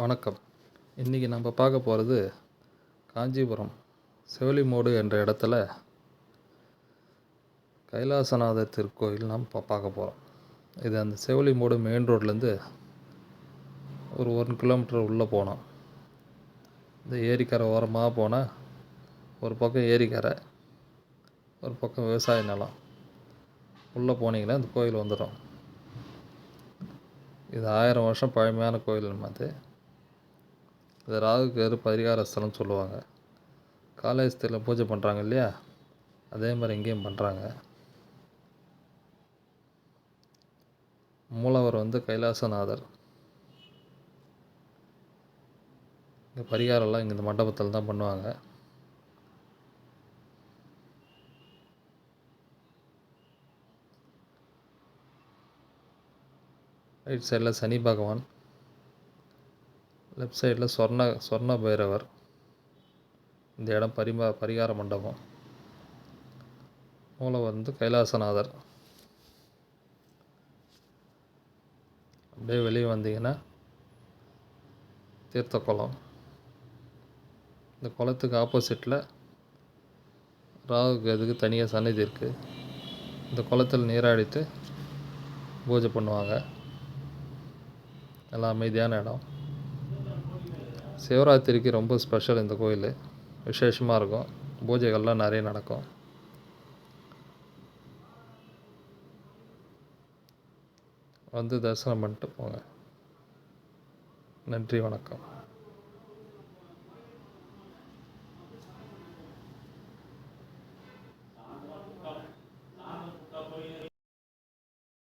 வணக்கம். இன்றைக்கி நம்ம பார்க்க போகிறது காஞ்சிபுரம் செவிலிமோடு என்ற இடத்துல கைலாசநாதர் திருக்கோயில் நாம் பார்க்க போகிறோம் இது அந்த செவிலிமோடு மெயின் ரோட்லேருந்து ஒரு ஒன் கிலோமீட்டர் உள்ளே போனோம் இந்த ஏரிக்கரை ஓரமாக போனால் ஒரு பக்கம் ஏரிக்கரை ஒரு பக்கம் விவசாய நிலம். உள்ளே போனீங்கன்னா இந்த கோயில் வந்துடும் இது ஆயிரம் வருஷம் பழமையான கோயில் அது? இது ராகு வேறு பரிகார ஸ்தலம்னு சொல்லுவாங்க காலேஜத்தில் பூஜை பண்ணுறாங்க இல்லையா? அதே மாதிரி இங்கேயும் பண்ணுறாங்க மூலவர் வந்து கைலாசநாதர். இங்கே பரிகாரம்லாம் இங்கே இந்த மண்டபத்தில் தான் பண்ணுவாங்க. ரைட் சைடில் சனி பகவான். லெஃப்ட் சைடில் சொர்ண சொர்ண பைரவர் இந்த இடம் பரிமா பரிகார மண்டபம். மூளை வந்து கைலாசநாதர். அப்படியே வெளியே வந்தீங்கன்னா தீர்த்த குளம் இந்த குளத்துக்கு ஆப்போசிட்டில் ராகு கேதுக்கு தனியாக சன்னதி இருக்குது இந்த குளத்தில் நீராடிட்டு பூஜை பண்ணுவாங்க. நல்லா அமைதியான இடம். சிவராத்திரிக்கு ரொம்ப ஸ்பெஷல் இந்த கோயில். விசேஷமாக இருக்கும். பூஜைகள்லாம் நிறைய நடக்கும். வந்து தரிசனம் பண்ணிட்டு போங்க. நன்றி வணக்கம்.